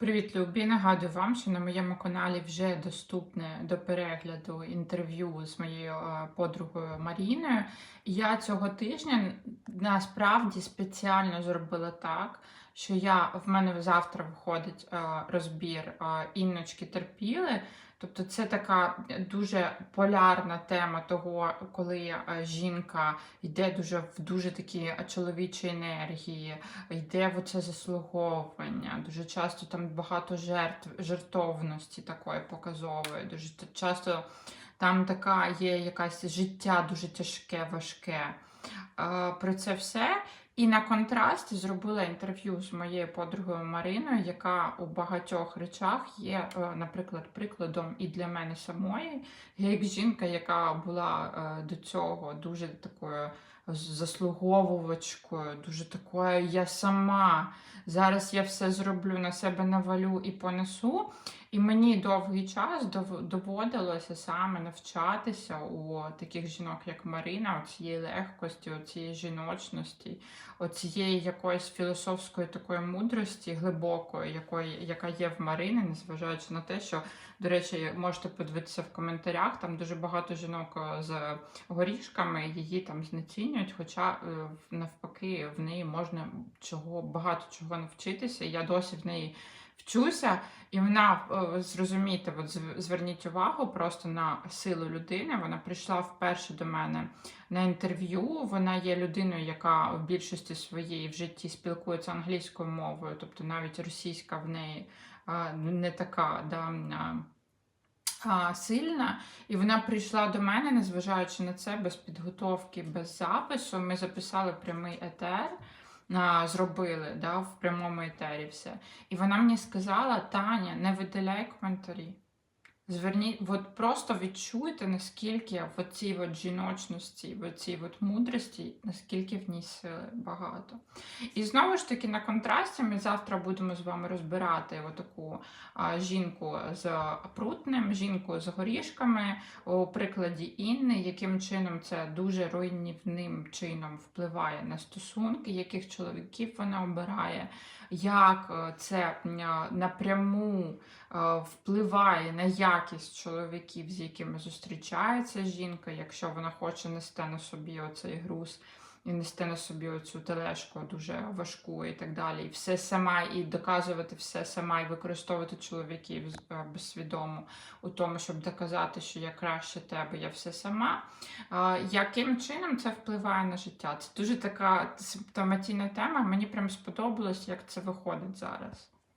Привіт, Любі! Нагадую вам, що на моєму каналі вже доступне до перегляду інтерв'ю з моєю е, подругою Маріною. Я цього тижня насправді спеціально зробила так, що я в мене завтра виходить е, розбір е, Інночки терпіли. Тобто це така дуже полярна тема того, коли е, жінка йде дуже в дуже такі чоловічі енергії, йде в оце заслуговування. Дуже часто там багато жертв, жертовності такої показової. Дуже часто там така є якась життя дуже тяжке, важке. Про це все. І на контрасті зробила інтерв'ю з моєю подругою Мариною, яка у багатьох речах є, е, наприклад, прикладом і для мене самої. Як жінка, яка була е, до цього дуже такою заслуговувачкою, дуже такою я сама. Зараз я все зроблю на себе навалю і понесу. І мені довгий час доводилося саме навчатися у таких жінок, як Марина, цієї легкості, цієї жіночності, оцієї якоїсь філософської такої мудрості глибокої, якої, яка є в Марині, незважаючи на те, що, до речі, можете подивитися в коментарях, там дуже багато жінок е, з горішками її там знецінюють, хоча е, навпаки в неї можна чого багато чого навчитися. Я досі в неї вчуся, і вона е, зрозумійте, от зверніть увагу просто на силу людини. Вона прийшла вперше до мене на інтерв'ю. Вона є людиною, яка в більшості своєї в житті спілкується англійською мовою, тобто навіть російська в неї не така. Да, Сильна, і вона прийшла до мене, незважаючи на це, без підготовки, без запису. Ми записали прямий етер, зробили да, в прямому етері все. І вона мені сказала: Таня, не видаляй коментарі. Зверніть, от просто відчуйте, наскільки в цій от жіночності, в цій от мудрості, наскільки в ній сили багато. І знову ж таки, на контрасті ми завтра будемо з вами розбирати отаку а, жінку з прутним, жінку з горішками у прикладі Інни, яким чином це дуже руйнівним чином впливає на стосунки, яких чоловіків вона обирає, як е, це напряму е, впливає на якість чоловіків, з якими зустрічається жінка, якщо вона хоче нести на собі оцей груз. І нести на собі оцю тележку дуже важку і так далі. І все сама, і доказувати все сама, і використовувати чоловіків е, безсвідомо у тому, щоб доказати, що я краще тебе, я все сама. Яким чином це впливає на життя? Це дуже така симптоматична тема. Мені прям сподобалось, як це виходить зараз.